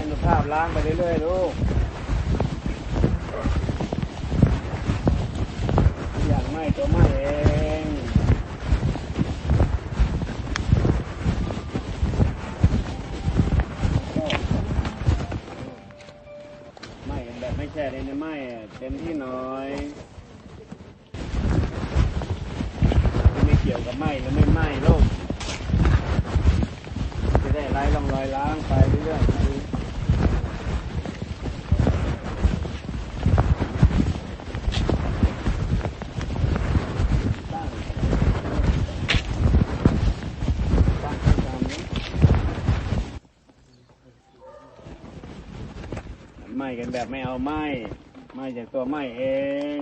อนุภาพล้างไปเรื่อยๆลูกอยางไหมตัวไม่เองไหมแบบไม่แช่เลยนะไหม่เต็มที่หน่อยไม่เกี่ยวกับไหมหรือไม่ไหมลูกจะได้ไล่ลองรอยล้างไปเรื่อยๆตั้งตั้งให้ตามนี้ ไหมกันแบบไม่เอาไหมไหมจากตัวไหมเอง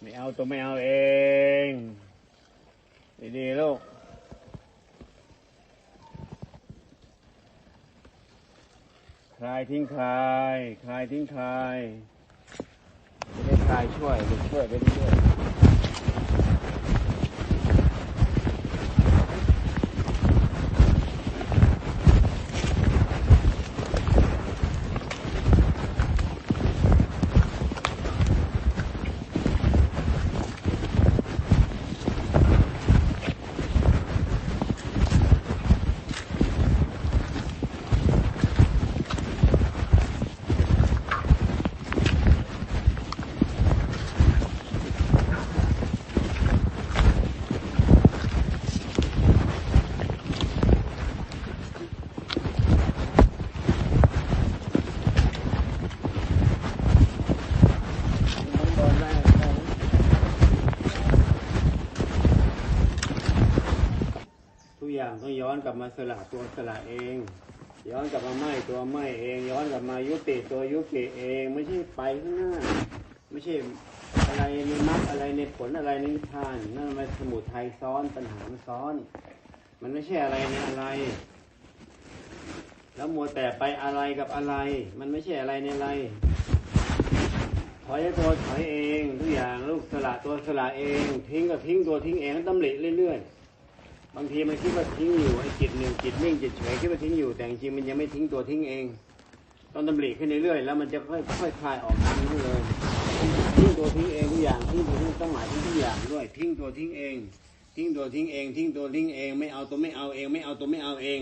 ไม่เอาตัวไม่เอาเองดีๆลูกคลายทิ้งคลายคลายทิ้งคลายจะได้คลายช่วยลูช่วยไปเรื่อย อย่างต้อนกลับมาสละตัวสละเอง ย้อนกลับมาไหมตัวไหมเอง ย้อนกลับมายุติตัวยุติเอง ไม่ใช่ไปข้างหน้า ไม่ใช่อะไรในมรรคอะไรในผลอะไรในนิพพานนั่นมันสมุทัยซ้อนปัญหามันซ้อน มันไม่ใช่อะไรในอะไร แล้วมัวแต่ไปอะไรกับอะไร มันไม่ใช่อะไรในอะไรถอยตัวถอยเองทุกอย่างลูกสละตัวสละเอง ทิ้งก็ทิ้งตัวทิ้งเองแล้วตำหนิเรื่อยๆ บางทีมันคิดว่าทิ้งอยู่ไอ้จิตหนึ่งจิตนิ่งจิตเฉยคิดว่าทิ้งอยู่แต่จริงมันยังไม่ทิ้งตัวทิ้งเองต้องตำหนิขึ้นเรื่อยๆแล้วมันจะค่อยค่อยคลายออกทางนั้นเลยทิ้งตัวทิ้งเองทุกอย่างทิ้งตัวทิ้งต้องหมายถึงทุกอย่างด้วย ทิ้งตัวทิ้งเอง ทิ้งตัวทิ้งเอง ทิ้งตัวทิ้งเอง ไม่เอาตัวไม่เอาเอง ไม่เอาตัวไม่เอาเอง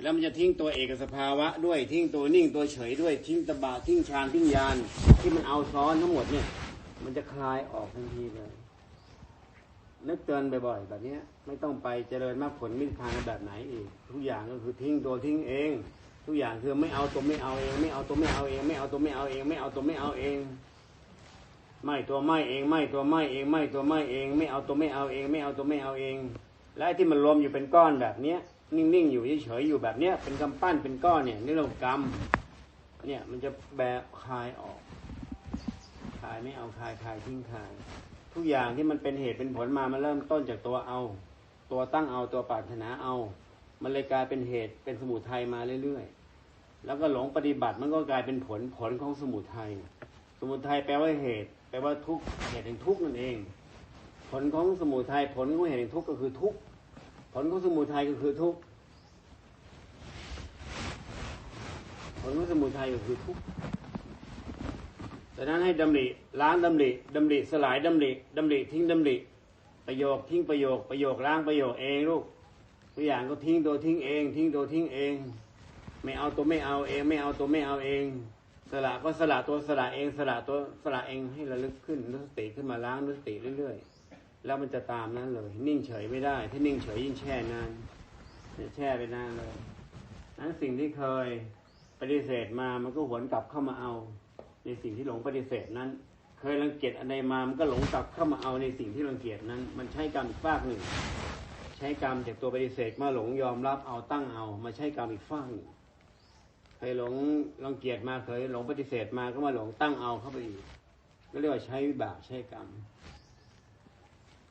แล้วมันจะทิ้งตัวเอกสภาวะด้วยทิ้งตัวนิ่งตัวเฉยด้วยทิ้งตบะทิ้งฌานทิ้งยานที่มันเอาซ้อนทั้งหมดเนี่ยมันจะคลายออกทันทีเลย นึกเตือนบ่อยๆแบบนี้ไม่ต้องไปเจริญมรรคผลมิตรทางแบบไหนอีก ทุกอย่างก็คือทิ้งตัวทิ้งเอง ทุกอย่างคือไม่เอาตัวไม่เอาเอง ไม่เอาตัวไม่เอาเอง ไม่เอาตัวไม่เอาเอง ไม่เอาตัวไม่เอาเอง ไม่ตัวไม่เอง ไม่ตัวไม่เอง ไม่ตัวไม่เอง ไม่เอาตัวไม่เอาเอง ไม่เอาตัวไม่เอาเอง และที่มันรวมอยู่เป็นก้อนแบบเนี้ย นิ่งๆอยู่เฉยๆอยู่แบบเนี้ยเป็นกำปั้นเป็นก้อนเนี่ยนี่เรากำเนี่ยมันจะแบกคลายออกคลายไม่เอาคลายคลายทิ้งคลาย ทุกอย่างที่มันเป็นเหตุเป็นผลมามันเริ่มต้นจากตัวเอา ตัวตั้งเอาตัวปรารถนาเอา มันเลยกลายเป็นเหตุเป็นสมุทัยมาเรื่อยๆ แล้วก็หลงปฏิบัติมันก็กลายเป็นผลผลของสมุทัยสมุทัยแปลว่าเหตุ แปลว่าทุกเหตุแห่งทุกนั่นเอง ผลของสมุทัยผลของเหตุแห่งทุกก็คือทุกผลของสมุทัยก็คือทุกผลของสมุทัยก็คือทุกข์ นั้นให้ดำริล้างดำริดำริสลายดำริดำริทิ้งดำริประโยคทิ้งประโยคประโยคล้างประโยคเองลูกตัวอย่างก็ทิ้งตัวทิ้งเอง ทิ้งตัวทิ้งเอง ไม่เอาตัวไม่เอาเอง ไม่เอาตัวไม่เอาเอง สละก็สละตัวสละเอง สละตัวสละเองให้ระลึกขึ้นนึกสติขึ้นมาล้างนึกสติเรื่อยๆ แล้วมันจะตามนั้นเลย นิ่งเฉยไม่ได้ ถ้านิ่งเฉยยิ่งแช่นานเนี่ยแช่ไปนานเลยนั้นสิ่งที่เคยปฏิเสธมามันก็หวนกลับเข้ามาเอา ในสิ่งที่หลงปฏิเสธนั้น เคยรังเกียจอันใดมามันก็หลงกลับเข้ามาเอาในสิ่งที่รังเกียจนั้น มันใช้กรรมอีกฝากหนึ่ง ใช้กรรมจากตัวปฏิเสธมาหลงยอมรับเอาตั้งเอา มาใช้กรรมอีกฝากหนึ่งเคยหลงรังเกียจมาเคยหลงปฏิเสธมาก็มาหลงตั้งเอาเข้าไปอีกก็เรียกว่าใช้วิบากใช้กรรม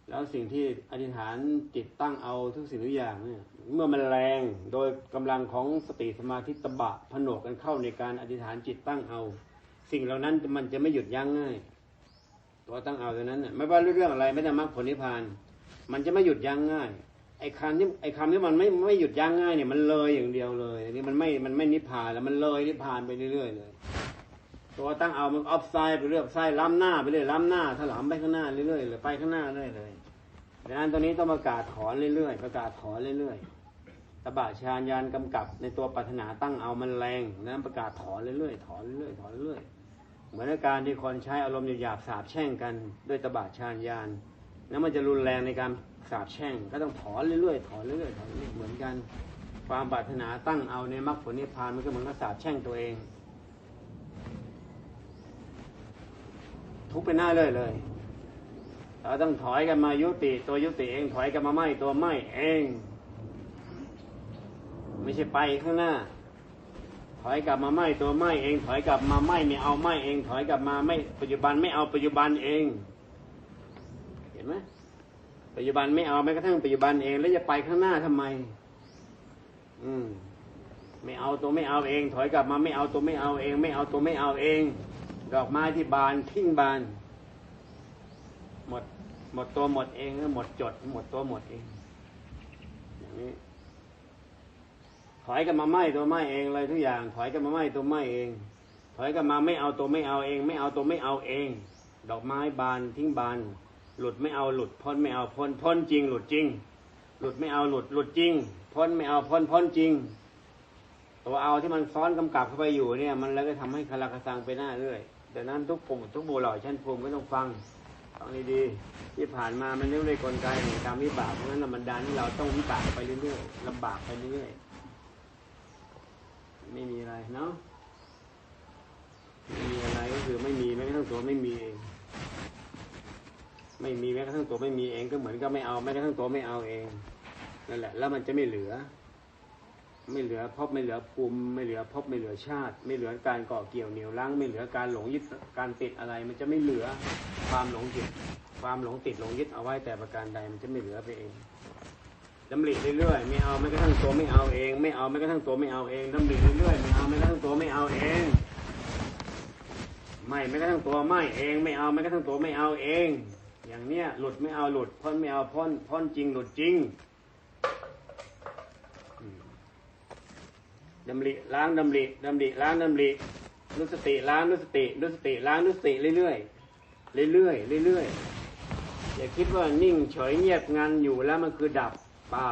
แล้วสิ่งที่อธิษฐานจิตตั้งเอาทุกสิ่งทุกอย่างเนี่ยเมื่อมันแรงโดยกำลังของสติสมาธิตบะผนวกกันเข้าในการอธิษฐานจิตตั้งเอา สิ่งเหล่านั้นมันจะไม่หยุดยั้งง่ายตัวตั้งเอาตัวนั้นน่ะไม่ว่าเรื่องอะไรไม่แต่มรรคผลนิพพาน มันจะไม่หยุดยั้งง่าย ไอ้คำที่ไอ้คำที่มันไม่ไม่หยุดยั้งง่ายเนี่ยมันเลยอย่างเดียวเลยนนี้มันไม่มันไม่นิพพานแล้วมันเลยนิพพานไปเรื่อยๆเลยตัวตั้งเอามันออฟไซด์ไปเรื่อยไซด์ล้ำหน้าไปเรื่อยล้ำหน้าถลำไปข้างหน้าเรื่อยๆเลยไปข้างหน้าเรื่อยเลยดังนั้นตัวนี้ต้องประกาศถอนเรื่อยๆประกาศถอนเรื่อยๆตบะชานยานกำกับในตัวปรารถนาตั้งเอามันแรงนั้นประกาศถอนเรื่อยๆถอนเรื่อยๆถอนเรื่อยๆ เหมือนการที่คนใช้อารมณ์หยาบๆสาบแช่งกัน ด้วยตบะชานยานนั้นมันจะรุนแรงในการสาบแช่ง ก็ต้องถอนเรื่อยๆถอนเรื่อยๆถอนเรื่อยๆเหมือนกัน ความปรารถนาตั้งเอาในมรรคผลนิพพานมันก็เหมือนกับสาบแช่งตัวเอง ทุกไปหน้าเลยเลยเราต้องถอยกันมายุติตัวยุติเองถอยกันมาไม่ตัวไม่เอง ไม่ใช่ไปข้างหน้า ถอยกลับมาไม่ตัวไม่เอง ถอยกลับมาไม่ไม่เอาไม่เอง ถอยกลับมาไม่ปัจจุบันไม่เอาปัจจุบันเอง เห็นไหมปัจจุบันไม่เอาแม้กระทั่งปัจจุบันเอง แล้วจะไปข้างหน้าทำไม อืม ไม่เอาตัวไม่เอาเอง ถอยกลับมาไม่เอาตัวไม่เอาเอง ไม่เอาตัวไม่เอาเอง ดอกไม้ที่บานทิ้งบาน หมด หมดตัวหมดเองแล้วหมดจด หมดตัวหมดเองอย่างนี้ ถอยกันมาไหมตัวไหมเองเลยทุกอย่าง ถอยกันมาไหมตัวไหมเอง ถอยกันมาไม่เอาตัวไม่เอาเอง ไม่เอาตัวไม่เอาเอง ดอกไม้บานทิ้งบาน หลุดไม่เอาหลุดพ้นไม่เอาพ้นพ้นจริง หลุดจริง หลุดไม่เอาหลุดหลุดจริง พ้นไม่เอาพ้นพ้นจริง ตัวเอาที่มันซ้อนกำกับเข้าไปอยู่เนี่ย มันแล้วก็ทำให้คาราคาซังไปหน้าเรื่อยดังนั้นทุกปุ่มทุกบูหล่อชั้นภูมิก็ต้องฟังฟังดีๆที่ผ่านมามันเรื่องในกลไกแห่งการวิบากเพราะฉะนั้นมันดันให้เราต้องวิบากไปเรื่อยๆลำบากไปเรื่อยๆ ไม่มีอะไรเนาะไม่มีอะไรก็คือไม่มีแม้กระทั่งตัวไม่มีเอง ไม่มีแม้กระทั่งตัวไม่มีเองก็เหมือนกับไม่เอาแม้กระทั่งตัวไม่เอาเองนั่นแหละ แล้วมันจะไม่เหลือ ไม่เหลือพบไม่เหลือภูมิไม่เหลือพบไม่เหลือชาติ ไม่เหลือการก่อเกี่ยวเหนียวรั้งไม่เหลือการหลงยึดการติดอะไร มันจะไม่เหลือความหลงยึดความหลงติดหลงยึดเอาไว้แต่ประการใดมันจะไม่เหลือไปเอง ดำริเรื่อยๆไม่เอาแม้กระทั่งตัวไม่เอาเอง ไม่เอาแม้กระทั่งตัวไม่เอาเองดำริเรื่อยๆไม่เอาแม้กระทั่งตัวไม่เอาเอง ไม่แม้กระทั่งตัวไม่เองไม่เอาแม้กระทั่งตัวไม่เอาเอง อย่างเนี้ยหลุดไม่เอาหลุดพ้นไม่เอาพ้นพ้นจริงหลุดจริงดำริล้างดำริดำริล้างดำรินุสติล้างนุสตินุสติล้างนุสติเรื่อยๆเรื่อยๆเรื่อยๆอย่าคิดว่านิ่งเฉยเงียบงันอยู่แล้วมันคือดับ เปล่า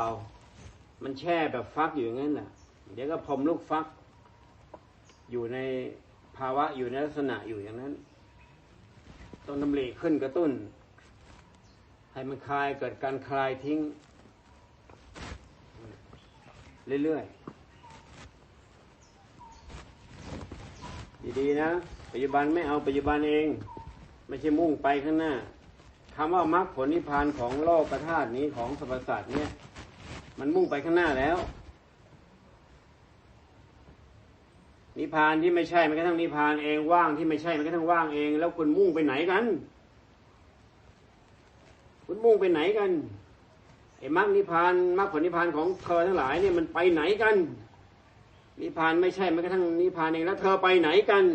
มันแช่แบบฟักอยู่อย่างนั้นน่ะ เดี๋ยวก็พรมลูกฟัก อยู่ในภาวะอยู่ในลักษณะอยู่อย่างนั้น ต้องดำริขึ้นกระตุ้น ให้มันคลายเกิดการคลายทิ้ง เรื่อยๆ ดีๆนะ ปัจจุบันไม่เอาปัจจุบันเอง ไม่ใช่มุ่งไปข้างหน้าคำว่ามรรคผลนิพพานของโลกธาตุนี้ของสรรพสัตว์เนี่ย มันมุ่งไปข้างหน้าแล้ว นิพพานที่ไม่ใช่มันก็ทั้งนิพพานเองว่างที่ไม่ใช่มันก็ทั้งว่างเอง แล้วคุณมุ่งไปไหนกัน คุณมุ่งไปไหนกันไอ้มรรคนิพพานมรรคผลนิพพานของเธอทั้งหลายเนี่ยมันไปไหนกันนิพพานไม่ใช่แม้กระทั่งนิพพานเองแล้ว เธอไปไหนกัน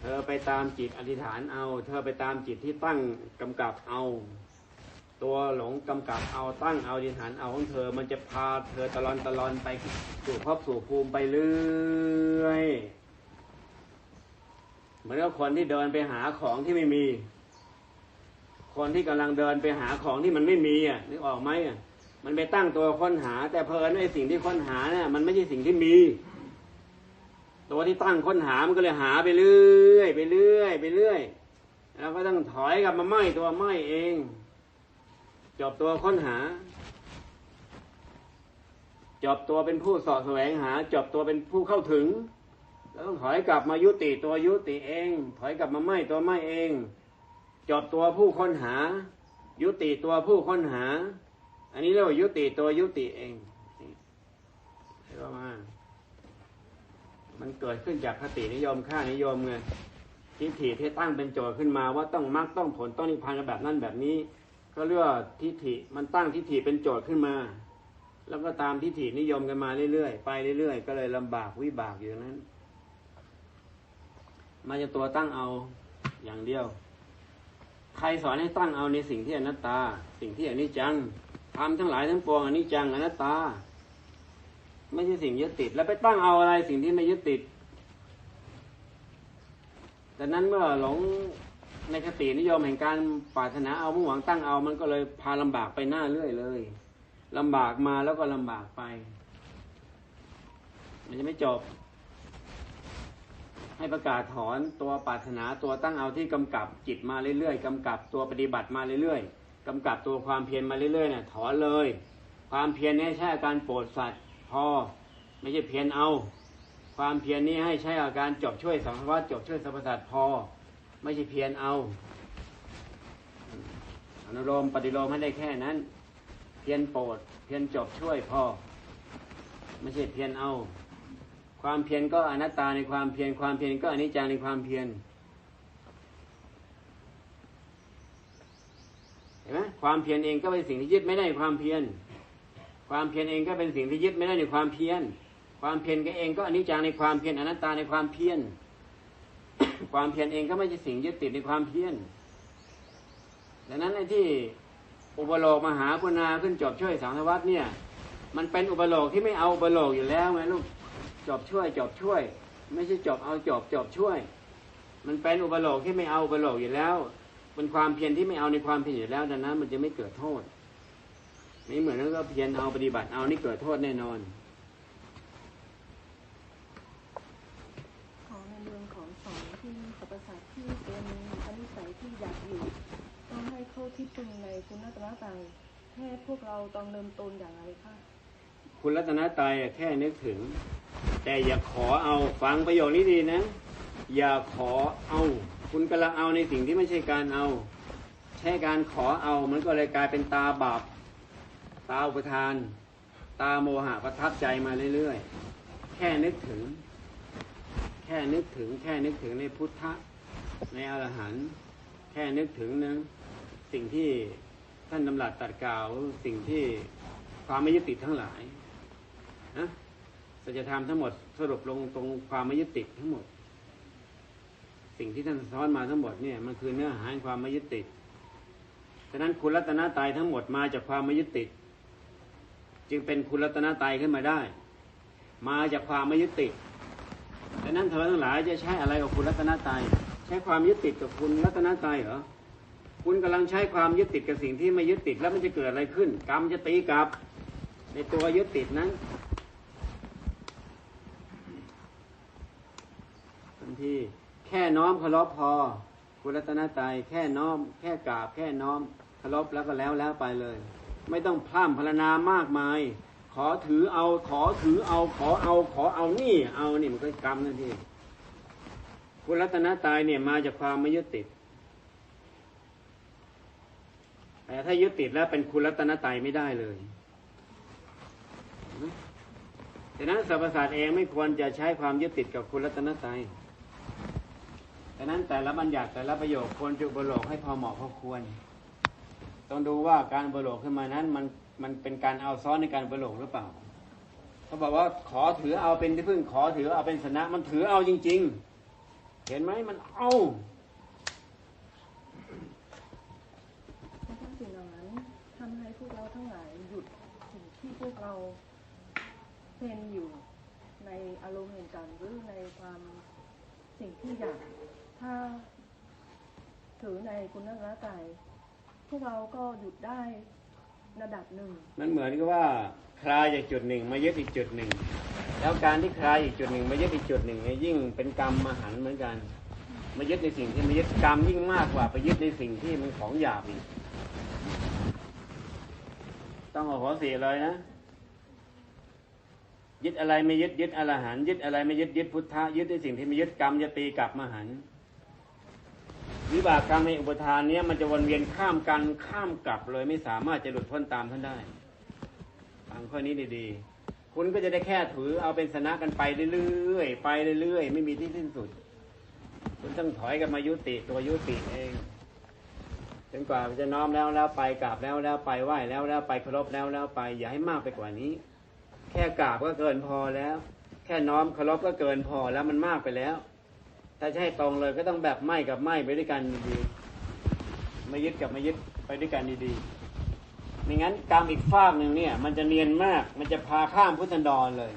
เธอไปตามจิตอธิษฐานเอา เธอไปตามจิตที่ตั้งกำกับเอา ตัวหลงกำกับเอาตั้งเอาอธิษฐานเอาของเธอ มันจะพาเธอตลอนตลอนไปสู่ภพสู่ภูมิไปเรื่อยเหมือนกับคนที่เดินไปหาของที่ไม่มี คนที่กำลังเดินไปหาของที่มันไม่มีอะนึกออกไหมอะมันไปตั้งตัวค้นหา แต่เพลินไอ้สิ่งที่ค้นหาเนี่ยมันไม่ใช่สิ่งที่มี ตัวที่ตั้งค้นหามันก็เลยหาไปเรื่อย ไปเรื่อย ไปเรื่อย แล้วก็ต้องถอยกลับมาไหมตัวไหมเอง จบตัวค้นหา จอบตัวเป็นผู้สาะแสวงหา จอบตัวเป็นผู้เข้าถึง แล้วต้องถอยกลับมายุติตัวยุติเอง ถอยกลับมาไหมตัวไหมเอง จอบตัวผู้ค้นหา ยุติตัวผู้ค้นหา อันนี้เรียกว่ายุติตัวยุติเองนี่เรียกว่ามันเกิดขึ้นจากคตินิยมค่านิยมไงทิฏฐิที่ตั้งเป็นโจทย์ขึ้นมาว่าต้องมรรคต้องผลต้องนิพพานกันแบบนั้นแบบนี้ ก็เรียกว่าทิฏฐิมันตั้งทิฏฐิเป็นโจทย์ขึ้นมา แล้วก็ตามทิฏฐินิยมกันมาเรื่อยๆไปเรื่อยๆ ก็เลยลำบากวิบากอยู่างนั้น มาจะตัวตั้งเอาอย่างเดียว ใครสอนให้ตั้งเอาในสิ่งที่อนัตตา สิ่งที่อนิจจังทำทั้งหลายทั้งปวงอนิจจังอนัตตา ไม่ใช่สิ่งยึดติด แล้วไปตั้งเอาอะไรสิ่งที่ไม่ยึดติดดังนั้นเมื่อหลง ในคตินิยมแห่งการปรารถนาเอามุ่งหวังตั้งเอา มันก็เลยพาลำบากไปหน้าเรื่อยเลยลำบากมาแล้วก็ลำบากไป มันจะไม่จบ ให้ประกาศถอนตัวปรารถนาตัวตั้งเอาที่กำกับจิตมาเรื่อยๆกำกับตัวปฏิบัติมาเรื่อยๆกำกับตัวความเพียรมาเรื่อยๆเนี่ยถอนเลย ความเพียรนี้ใช่อาการโปรดสัตว์ พอไม่ใช่เพียรเอา ความเพียรนี้ให้ใช้อาการจบช่วยสังสารวัฏจบช่วยสรรพสัตว์พอ ไม่ใช่เพียรเอาอนุโลมปฏิโลมให้ได้แค่นั้น เพียรโปรดเพียรจบช่วยพอ ไม่ใช่เพียรเอา ความเพียรก็อนัตตาในความเพียรความเพียรก็อนิจจังในความเพียรเห็นไหมความเพียรเองก็เป็นสิ่งที่ยึดไม่ได้ในความเพียรความเพียรเองก็เป็นสิ่งที่ยึดไม่ได้ในความเพียรความเพียรก็เองก็อนิจจังในความเพียรอนัตตาในความเพียร ความเพียรเองก็ไม่ใช่สิ่งยึดติดในความเพียรดังนั้นในที่อุปโลกมหาคุณาขึ้นจบช่วยสังสารวัตเนี่ย มันเป็นอุปโลกที่ไม่เอาอุปโลกอยู่แล้วไงลูกจบช่วยจบช่วย ไม่ใช่จบเอาจบจบช่วย มันเป็นอุปโลกที่ไม่เอาอุปโลกอยู่แล้วเป็นความเพียรที่ไม่เอาในความเพียรอยู่แล้วดังนั้น มันจะไม่เกิดโทษไม่เหมือนแล้วก็เพียรเอาปฏิบัติเอานี่เกิดโทษแน่นอน ขอในเรื่องของสอนที่สรรพสัตว์ที่เป็นอนิสัยที่อยากอยู่ ต้องให้เข้าที่พึงในคุณรัตนตรัยแค่พวกเราต้องเริ่มต้นอย่างไรคะคุณรัตนตรัยแค่นึกถึง แต่อย่าขอเอาฟังประโยคนี้ดีนะ อย่าขอเอา คุณกำลังเอาในสิ่งที่ไม่ใช่การเอา ใช่การขอเอามันก็เลยกลายเป็นตาบาปตาอุปทาน ตาโมหะประทับใจมาเรื่อยๆแค่นึกถึง แค่นึกถึง แค่นึกถึงในพุทธะในอรหันต์แค่นึกถึงนะ สิ่งที่ท่านดำรัสตรัดกล่าวสิ่งที่ความไม่ยึดติดทั้งหลายนะสัจธรรมทั้งหมดสรุปลงตรงความไม่ยึดติดทั้งหมด สิ่งที่ท่านสอนมาทั้งหมดเนี่ยมันคือเนื้อหาแห่งความไม่ยึดติดฉะนั้นคุณรัตนตรัยทั้งหมดมาจากความไม่ยึดติด จึงเป็นคุณรัตนตรัยขึ้นมาได้ มาจากความไม่ยึดติดฉะนั้นเธอทั้งหลายจะใช้อะไรกับคุณรัตนตรัยใช้ความยึดติดกับคุณรัตนตรัยเหรอ คุณกำลังใช้ความยึดติดกับสิ่งที่ไม่ยึดติดแล้วมันจะเกิดอะไรขึ้น กรรมจะตีกลับ ในตัวยึดติดนั้นทันทีแค่น้อมเคารพพอ คุณรัตนตรัยแค่น้อม แค่กราบ แค่น้อมเคารพแล้วก็แล้วแล้วไปเลย ไม่ต้องพร่ำพรรณนามากมาย ขอถือเอาขอถือเอาขอเอาขอเอานี่ เอานี่มันก็กรรมนั่นทีคุณรัตนตรัยเนี่ยมาจากความไม่ยึดติด แต่ถ้ายึดติดแล้วเป็นคุณรัตนตรัยไม่ได้เลยดังนั้นสรรพศาสตร์เองไม่ควรจะใช้ความยึดติดกับคุณรัตนตรัยดังนั้นแต่ละบัญญัติแต่ละประโยคควรจะอุปโลกให้พอเหมาะพอควร ต้องดูว่าการอุปโลกขึ้นมานั้นมันมันเป็นการเอาซ้อนในการอุปโลกหรือเปล่าเขาบอกว่าขอถือเอาเป็นที่พึ่งขอถือเอาเป็นสนะมันถือเอาจริง ๆ เห็นไหมมันเอา เพราะสิ่งเหล่านั้นทำให้พวกเราทั้งหลายหยุดสิ่งที่พ วกเราเป็นอยู่ในอารมณ์แห่งการหรือในความสิ่งที่อยาก ถ้าถือในคุณรัตนตรัยพวกเราก็หยุดได้ระดับหนึ่ง มันเหมือนกับว่าคลายจากจุดหนึ่งมายึดอีกจุดหนึ่ง แล้วการที่คลายอีกจุดหนึ่งมายึดอีกจุดหนึ่งยิ่งเป็นกรรมมหันเหมือนกันมายึดในสิ่งที่มายึดกรรมยิ่งมากกว่าไปยึดในสิ่งที่มันของหยาบอีก ต้องเอาหัวสียเลยนะ ยึดอะไรไม่ยึดยึดอรหันยึดอะไรไม่ยึดยึดพุทธะยึดในสิ่งที่ไม่ยึดกรรมจะตีกลับมาหันวิบากกรรมในอุปทานเนี้ยมันจะวนเวียนข้ามกันข้ามกลับเลยไม่สามารถจะหลุดพ้นตามท่านได้ฟังข้อนี้ดีๆคุณก็จะได้แค่ถือเอาเป็นสนะกันไปเรื่อยๆไปเรื่อยๆไม่มีที่สิ้นสุด คุณต้องถอยกันมายุติตัวยุติเองจนกว่าจะน้อมแล้วแล้วไปกราบแล้วแล้วไปไหว้แล้วแล้วไปเคารพแล้วแล้วไป อย่าให้มากไปกว่านี้ แค่กราบก็เกินพอแล้ว แค่น้อมเคารพก็เกินพอแล้วมันมากไปแล้ว ถ้าให้ตรงเลยก็ต้องแบบไหม้กับไหม้ไปด้วยกันดีไม่ยึดกับไม่ยึดไปด้วยกันดีๆไม่งั้นกรรมอีกฝากหนึ่งเนี่ย มันจะเนียนมาก มันจะพาข้ามพุทธันดรเลย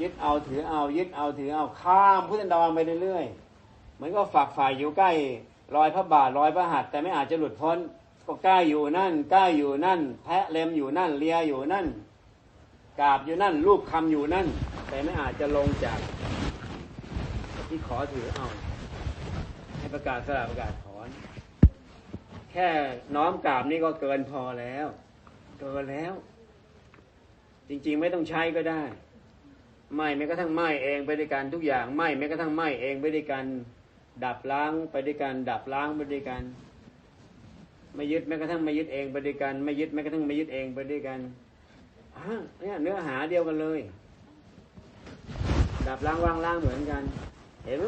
ยึดเอาถือเอายึดเอาถือเอาข้ามพุทธันดรไปเรื่อยๆมือนก็ฝากฝ่ายอยู่ใกล้รอยพระบาทรอยพระหัตถ์แต่ไม่อาจจะหลุดพ้นก็กล้าอยู่นั่นกล้าอยู่นั่น แพะเล็มอยู่นั่นเลียอยู่นั่น กราบอยู่นั่น รูปคำอยู่นั่น แต่ไม่อาจจะลงจาก ที่ขอถือเอาให้ประกาศสละประกาศถอน แค่น้อมกราบนี่ก็เกินพอแล้ว เกินแล้ว จริง ๆ ไม่ต้องใช้ก็ได้ ไม่แม้กระทั่งไหม้เองไปด้วยกันทุกอย่างไหม้แม้กระทั่งไหม้เองไปด้วยกันดับล้างไปด้วยกันดับล้างไปด้วยกันไม่ยึดแม้กระทั่งไม่ยึดเองไปด้วยกันไม่ยึดแม้กระทั่งไม่ยึดเองไปด้วยกัน เนี่ยเนื้อหาเดียวกันเลย ดับล้างว่างล้างเหมือนกัน เห็นไหม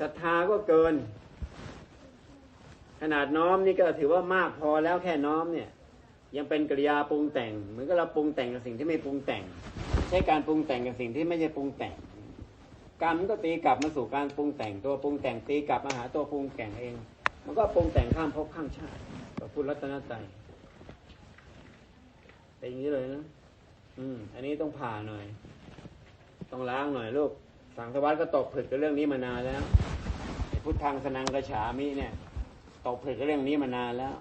ศรัทธาก็เกิน ขนาดน้อมนี่ก็ถือว่ามากพอแล้วแค่น้อมเนี่ย ยังเป็นกริยาปรุงแต่ง เหมือนกับเราปรุงแต่งกับสิ่งที่ไม่ปรุงแต่ง ใช้การปรุงแต่งกับสิ่งที่ไม่ใช่ปรุงแต่งกรรมก็ตีกลับมาสู่การปรุงแต่งตัวปรุงแต่งตีกลับมาหาตัวปรุงแต่งเอง มันก็ปรุงแต่งข้ามภพข้ามชาติกับพุทธรัตนตรัยเป็นอย่างนี้เลยนะ อืม อันนี้ต้องผ่าหน่อย ต้องล้างหน่อยลูก สังสวัสดิ์ก็ตกผลึกกับเรื่องนี้มานานแล้ว พุทธังสนังกระฉามิเนี่ย ตกผลึกกับเรื่องนี้มานานแล้ว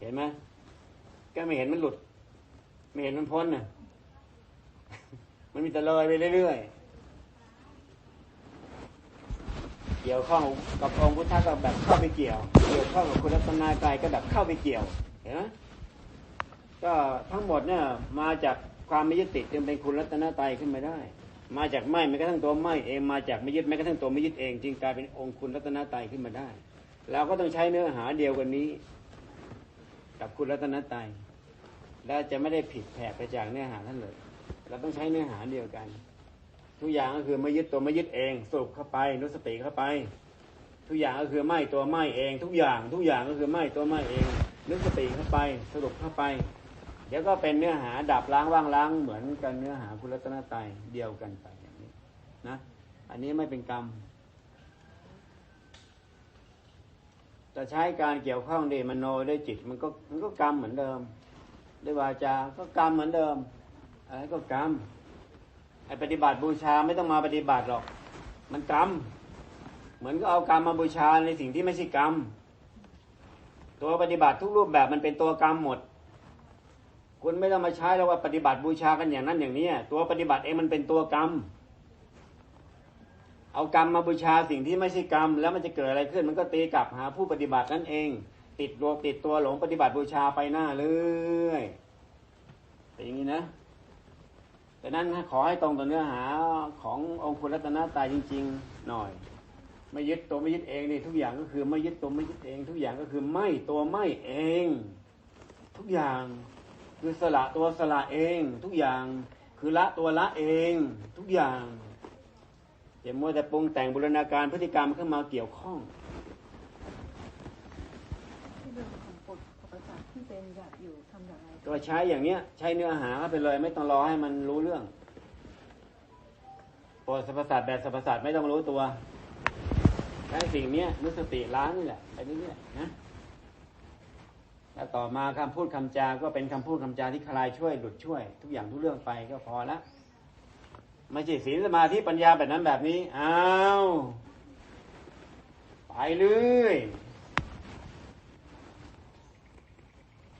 เห็นไหมก็ไม่เห็นมันหลุด ไม่เห็นมันพ้นน่ะ มันมีแต่เลยไปเรื่อยๆ เกี่ยวข้องกับองค์พุทธะก็แบบเข้าไปเกี่ยว เกี่ยวข้องกับคุณรัตนากายก็แบบเข้าไปเกี่ยว เห็นไหม ก็ทั้งหมดเนี่ยมาจากความไม่ยึดติดจึงเป็นคุณรัตนตรัยขึ้นมาได้ มาจากไม่แม้กระทั่งตัวไม่เองมาจากไม่ยึดแม้กระทั่งตัวไม่ยึดเองจึงกลายเป็นองค์คุณรัตนตรัยขึ้นมาได้เราก็ต้องใช้เนื้อหาเดียวกันนี้ กับคุณรัตนตรัยและจะไม่ได้ผิดแผกไปจากเนื้อหาท่านเลย เราต้องใช้เนื้อหาเดียวกัน ทุกอย่างก็คือไม่ยึดตัวไม่ยึดเองสรุปเข้าไปนุสติเข้าไป ทุกอย่างก็คือไม่ตัวไม่เอง ทุกอย่าง ทุกอย่างก็คือไม่ตัวไม่เองนึกสติเข้าไปสรุปเข้าไป เดี๋ยวก็เป็นเนื้อหาดับล้างว่างล้างเหมือนกันเนื้อหาคุณรัตนตรัยเดียวกันไปอย่างนี้นะอันนี้ไม่เป็นกรรมจะใช้การเกี่ยวข้องด้วยมโนด้วยจิต มันก็มันก็กรรมเหมือนเดิมด้วยวาจาก็กรรมเหมือนเดิมอะไรก็กรรมไอปฏิบัติบูชาไม่ต้องมาปฏิบัติหรอก มันกรรมเหมือนก็เอากรรมมาบูชาในสิ่งที่ไม่ใช่กรรมตัวปฏิบัติทุกรูปแบบมันเป็นตัวกรรมหมด คุณไม่ต้องมาใช้แล้วว่าปฏิบัติบูชากันอย่างนั้นอย่างนี้ตัวปฏิบัติเองมันเป็นตัวกรรม เอากรรมมาบูชาสิ่งที่ไม่ใช่กรรม แล้วมันจะเกิดอะไรขึ้น มันก็ตีกลับหาผู้ปฏิบัตินั่นเอง ติดโลกติดตัวหลงปฏิบัติบูชาไปหน้าเรื่อยเป็นอย่างนี้นะดังนั้นขอให้ตรงต่อเนื้อหาขององค์คุณรัตนตรัยจริง ๆ หน่อย ไม่ยึดตัวไม่ยึดเองนี่ทุกอย่างก็คือไม่ยึดตัวไม่ยึดเอง ทุกอย่างก็คือไม่ตัวไม่เอง ทุกอย่าง คือสละตัวสละเองทุกอย่าง คือละตัวละเองทุกอย่างอย่ามัวแต่ปรุงแต่งบูรณาการพฤติกรรมเข้ามาเกี่ยวข้องก็ใช้อย่างเนี้ย ใช้เนื้อหาไปเลย ไม่ต้องรอให้มันรู้เรื่องปรดสรรพสัตว์แบบสรรพสัตว์ไม่ต้องรู้ตัวใช้สิ่งเนี้ยนุสติล้างนี่แหละไปเรื่อยนะ แล้วต่อมาคำพูดคำจาก็เป็นคำพูดคำจาที่คลายช่วยหลุดช่วย ทุกอย่างทุกเรื่องไปก็พอละไม่ใช่ศีลสมาธิปัญญาแบบนั้นแบบนี้อ้าวไปเลย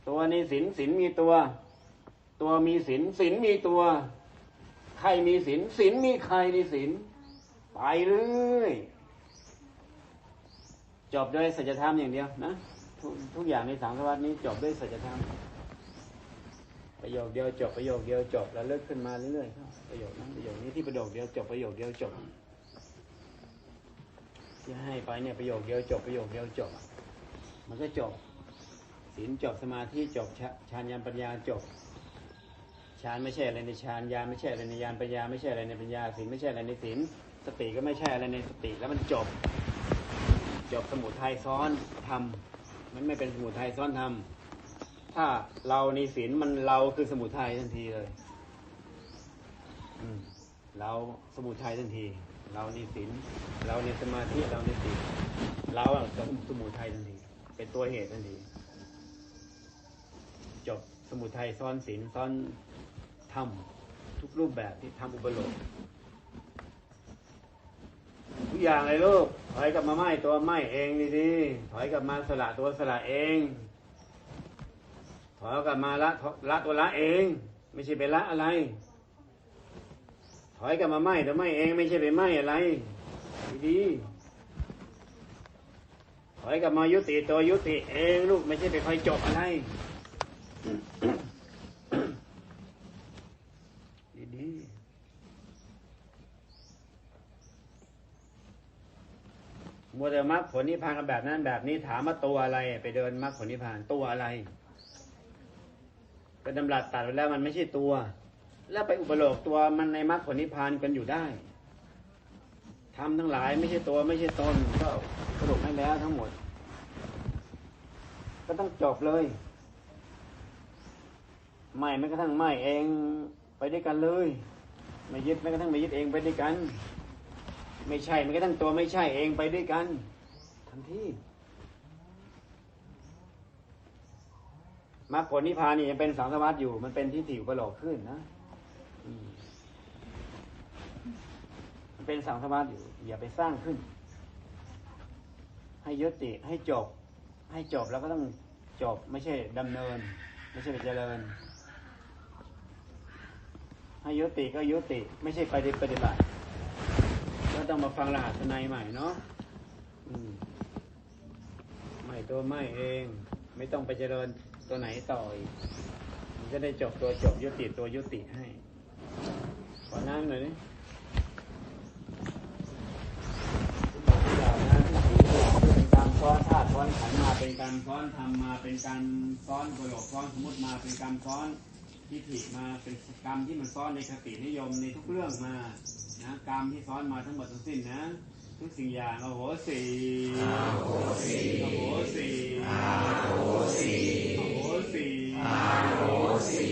ตัวนี้ศีลศีลมีตัว ตัวมีศีลศีลมีตัว ใครมีศีลศีลมีใครในศีลไปเลยจบด้วยสัจธรรมอย่างเดียวนะ ทุกทุกอย่างในสังสารวัตนี้จบด้วยสัจธรรมประโยคเดียวจบประโยคเดียวจบแล้วเลิกขึ้นมาเรื่อยๆประโยคนั้นประโยคนี้ที่ประโยคเดียวจบประโยคเดียวจบที่ให้ไปเนี่ยประโยคเดียวจบประโยคเดียวจบ มันก็จบศีลจบสมาธิจบฌานญาณปัญญาจบฌานไม่ใช่อะไรในฌานญาณไม่ใช่อะไรในญาณปัญญาไม่ใช่อะไรในปัญญาศีลไม่ใช่อะไรในศีลสติก็ไม่ใช่อะไรในสติแล้วมันจบ จบสมุทัยซ้อนธรร มันไม่เป็นสมุทัยซ้อนธรรม ถ้าเราในศีลมันเราคือสมุทัยทันทีเลย อืมเราสมุทัยทันที เราในศีลเราในสมาธิเราในศีลเราอะสมุทัยทันที เป็นตัวเหตุทันที จบสมุทัยซ้อนศีลซ้อนธรรมทุกรูปแบบที่ทำอุปโลก ทุกอย่างเลยลูกถอยกลับมาไหม้ตัวไหม้เองดีๆถอยกลับมาสละตัวสละเองถอยกลับมาละละตัวละเอง ไม่ใช่ไปละอะไร ถอยกลับมาไหม้แต่ไหม้เอง ไม่ใช่ไปไหม้อะไรดีๆถอยกลับมายุติตัวยุติเอง ลูกไม่ใช่ไปคอยจบอะไร ดีๆ มัวแต่มรรคผลนิพพานกันแบบนั้นแบบนี้ถามว่าตัวอะไร ไปเดินมรรคผลนิพพานตัวอะไรก็ดำรัสตัดไปแล้วมันไม่ใช่ตัว แล้วไปอุปโลกตัวมันในมรรคผลนิพพานกันอยู่ได้ทำทั้งหลายไม่ใช่ตัวไม่ใช่ตนก็สรุปให้แล้วทั้งหมด ก็ต้องจบเลยไม่แม้กระทั่งไม่เองไปด้วยกันเลย ไม่ยึดแม้กระทั่งไม่ยึดเองไปด้วยกัน ไม่ใช่แม้กระทั่งตัวไม่ใช่เองไปด้วยกันทันทีมรรคผลนิพพานนี่ยังเป็นสังสารวัฏอยู่ มันเป็นที่ถิวประโลกขึ้นนะมันเป็นสังสารวัฏอยู่ อย่าไปสร้างขึ้น ให้ยุติให้จบ ให้จบแล้วก็ต้องจบ ไม่ใช่ดำเนิน ไม่ใช่ไปเจริญ ให้ยุติก็ยุติ ไม่ใช่ไปปฏิบัติ ต้องมาฟังรหัสในใหม่เนาะอืมไม่ตัวไม่เอง ไม่ต้องไปเจริญตัวไหนต่ออีกมันจะได้จบตัวจบยุติตัวยุติให้ ขอนั่งหน่อยนี่ซ้อนธาตุซ้อนขันมาเป็นการซ้อนธรรมมาเป็นการซ้อนกระโหลกซ้อนสมมติมาเป็นการซ้อน ทิฏฐิมาเป็นกรรมที่มันซ้อนในคตินิยมในทุกเรื่องมานะกรรมที่ซ้อนมาทั้งหมดทั้งสิ้นนะ ทุกสิ่งอย่างโอ้โหสีโอ้โหสีโอ้โหสีโอ้โหสีโอ้โหสีโอ้โหสี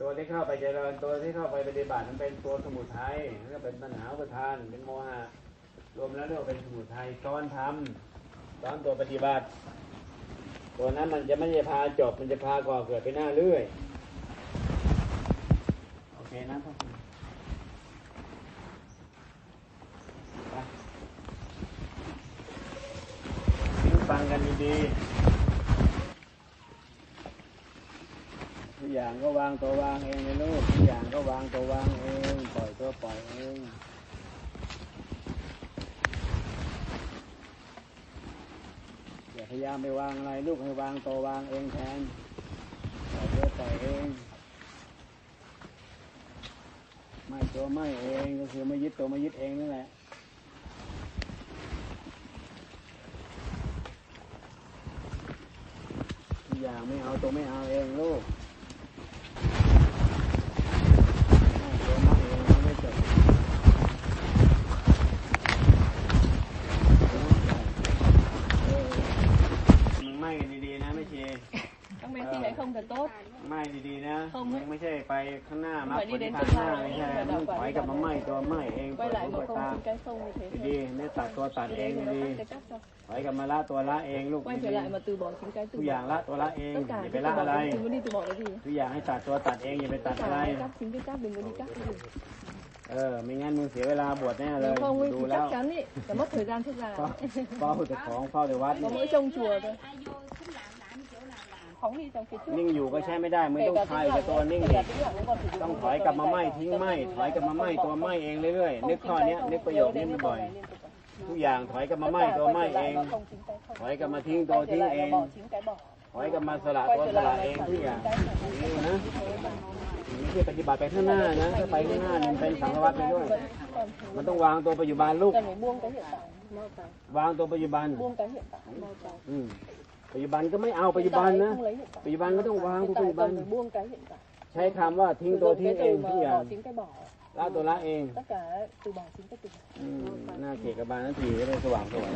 ตัวที่ เข้าไปเจริญตัวที่เข้าไปปฏิบัติมันเป็นตัวสมุทัยแล้วก็เป็นปัญหาประทาน เป็นโมหะรวมแล้วเรียกว่าเป็นสมุทัยซ้อนทำซ้อนตัวปฏิบัติ ตัวนั้นมันจะไม่ได้พาจบมันจะพาก่อเกิดไปหน้าเรื่อย โอเคนะครับปฟังกันดีๆทุก อย่างก็วางตัววางเองเลยลูกทุกอย่างก็วางตัววางเองปล่อยตัวปล่อยเองอย่าพยายามไปวางอะไรลูกให้วางตัววางเองแทนปล่อยตัวปล่อยเองไม่ตัวไม่เองก็คือไม่ยึดตัวไม่ยึดเองนั่นแหละอย่างไม่เอาตัวไม่เอาเองลูกไม่ตัวไม่เองไม่จบเออมึงไม่กันดีๆนะไม่เช ต้องเป็นที่ไหน không thật tốt ไม่ดีๆนะ không มึ ấy งไม่ใช่ไป ข้างหน้ามา phải ผ đi ล đến ทาง chỗ หน้า nào ไม่ ấy ใช่ là มึง đạo ถอย phải กลับมาไหม้ตัวไหม้เอง quay lại เปิ mà ดหู không เปิดตา chính cái không như thế ดี thôi ๆไม่ตัดตัวตัดเอง Đây ดี nó cắt cái cắt cho ๆถอยกลับมาละตัวละเองลูก quay ดี trở lại mà từ bỏ chính cái ๆ từ ทุกอย่าง bỏ ละตัวละเอง tất cả อย่า cái ไป từ ละ bỏ อะไร cái đừng có đi từ bỏ cái gì ทุกอย่างให้ตัดตัวตัดเองอย่าไปตัด tất อะไร cả cắt chính cái cắt đừng có đi cắt cái gì เออ ไม่งั้นมึงเสียเวลาบวชแน่เลย nếu không ấy ดู thì แล้ว chắc chắn ý phải mất thời gian xuất gia เฝ้าเฝ้าแต่ของเฝ้าแต่วัด có mỗi trông chùa thôi phóng đi trong phía trước นิ่งอยู่ก็ใช้ไม่ได้มึง kể ต้อง cả คลาย tĩnh กับ lặng ตัว ấy, นิ่ง kể ดิ cả tĩnh lặng cũng còn sử dụng ต้อง không ถอย được กลับมา quay ไหม้ lại, ทิ้ง tâm ไหม้ mình ถอยกลับมาไหม้ không ตัว bỏ. ไหม้เองเรื่อยๆ Không นึก chính ข้อ cái เนี้ย không, นึกประโยค nhớ นี้ đến cái บ่อย câu này liên tục ạ. ๆทุกอย่างถอยกลับมาไหม้ Tất cả ตัว quay ไหม้ trở เอ lại ง mà không chính cái không. ถอยกลับมาทิ้งตัว Quay trở ทิ้ง lại เอ mà ง bỏ chính cái bỏ. ถอยกลับมาสละ Quay ตัว trở สละ lại เอ mà ง phản ทุก chính อย่าง cái phản นี่ chính นะ cái. ไม่ใช่ปฏิบัติไปข้างหน้านะถ้าไปข้างหน้านี่มันเป็นสังสารวัฏไปด้วย มันต้องวางตัวปัจจุบันลูก Cần phải buông cái hiện tại, mau tay. วางตัวปัจจุบัน Buông cái hiện tại, mau tay. อืม ปัจจุบันก็ไม่เอาปัจจุบันนะปัจจุบันก็ต้องวางปัจจุบันใช้คำว่าทิ้งตัวทิ้งเองทุกอย่างละตัวละเองหน้าเขตกบาลนาทีก็เลยสว่างสวย